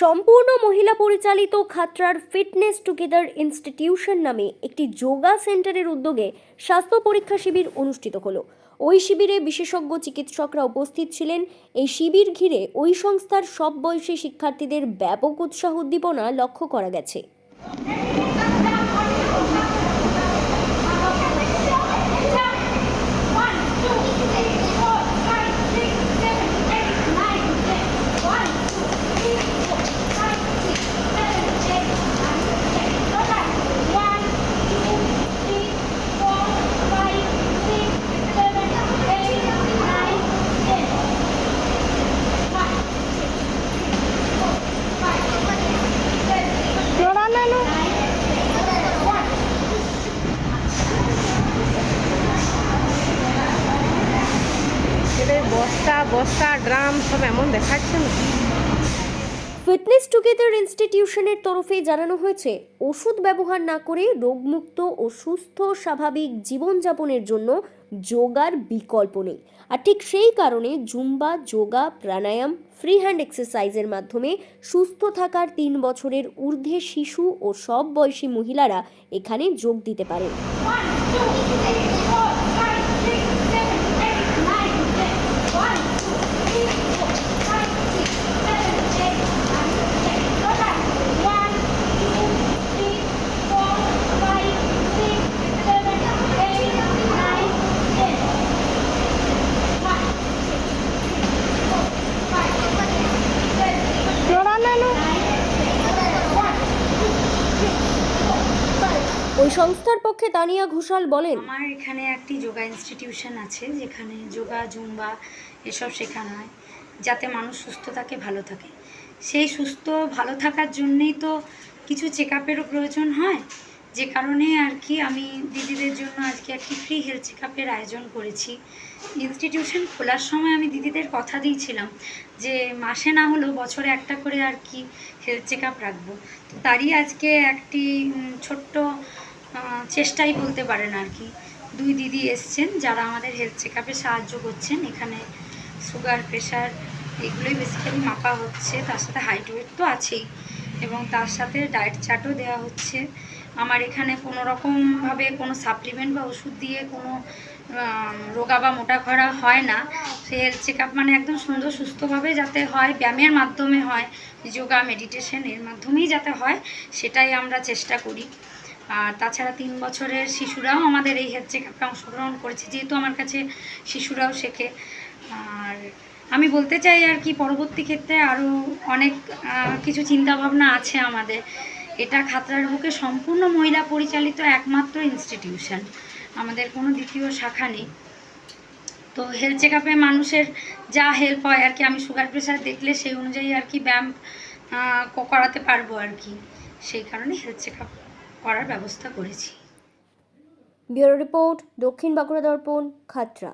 সম্পূর্ণ মহিলা পরিচালিত খাত্রার ফিটনেস টুগেদার ইনস্টিটিউশন নামে একটি যোগা সেন্টারের উদ্যোগে স্বাস্থ্য পরীক্ষা শিবির অনুষ্ঠিত হলো। ওই শিবিরে বিশেষজ্ঞ চিকিৎসকরা উপস্থিত ছিলেন। এই শিবির ঘিরে ওই সংস্থার সব বয়সী শিক্ষার্থীদের ব্যাপক উৎসাহ উদ্দীপনা লক্ষ্য করা গেছে। বস্তা ড্রাম সব এমন দেখাচ্ছে। না ফিটনেস টুগেদার ইনস্টিটিউশনের তরফে জানানো হয়েছে ওষুধ ব্যবহার না করে রোগমুক্ত ও সুস্থ স্বাভাবিক জীবনযাপনের জন্য যোগার বিকল্প নেই। আর ঠিক সেই কারণে zumba yoga pranayama free hand এক্সারসাইজের মাধ্যমে সুস্থ থাকার তিন বছরের ঊর্ধ্বে শিশু ও সব বয়সী মহিলারা এখানে যোগ দিতে পারেন। ওই সংস্থার পক্ষে তানিয়া ঘোষাল বলেন, আমার এখানে একটি যোগা ইনস্টিটিউশন আছে, যেখানে যোগা, জুম্বা এসব শেখানো হয়, যাতে মানুষ সুস্থ থাকে ভালো থাকে। সেই সুস্থ, ভালো থাকার জন্যেই তো কিছু চেক আপেরও প্রয়োজন হয়। যে কারণে আর কি আমি দিদিদের জন্য আজকে একটি ফ্রি হেলথ চেক আপের আয়োজন করেছি। ইনস্টিটিউশন খোলার সময় আমি দিদিদের কথা দিয়েছিলাম যে মাসে না হলেও বছরে একটা করে আর কি হেলথ চেক আপ রাখব। তারই আজকে একটি ছোট্ট চেষ্টাই বলতে পারেন আর কি। দুই দিদি এসছেন, যারা আমাদের হেলথ চেক সাহায্য করছেন। এখানে সুগার প্রেশার এগুলোই বেসিক্যালি মাপা হচ্ছে। তার সাথে হাইট ওয়েট তো আছেই। এবং তার সাথে ডায়েট চার্টও দেওয়া হচ্ছে। আমার এখানে কোনো রকমভাবে কোনো সাপ্লিমেন্ট বা ওষুধ দিয়ে কোনো রোগা বা মোটা করা হয় না। সে হেলথ চেক মানে একদম সুন্দর সুস্থভাবে যাতে হয়, ব্যায়ামের মাধ্যমে হয়, যোগা মেডিটেশন এর মাধ্যমেই যাতে হয়, সেটাই আমরা চেষ্টা করি। আর তাছাড়া তিন বছরের শিশুরাও আমাদের এই হেলথ চেক আপে অংশগ্রহণ করেছে, যেহেতু আমার কাছে শিশুরাও শেখে। আর আমি বলতে চাই আর কি, পরবর্তী ক্ষেত্রে আরও অনেক কিছু চিন্তাভাবনা আছে আমাদের। এটা খাতরার বুকে সম্পূর্ণ মহিলা পরিচালিত একমাত্র ইনস্টিটিউশন আমাদের কোনো দ্বিতীয় শাখা নেই। তো হেলথ চেক আপে মানুষের যা হেল্প হয় আর কি, আমি সুগার প্রেশার দেখলে সেই অনুযায়ী আর কি ব্যায়াম করাতে পারব আর কি। সেই কারণে হেলথ চেক আপ করার ব্যবস্থা করেছি। ব্যুরো রিপোর্ট দক্ষিণ বাঁকুড়া দর্পণ খাতড়া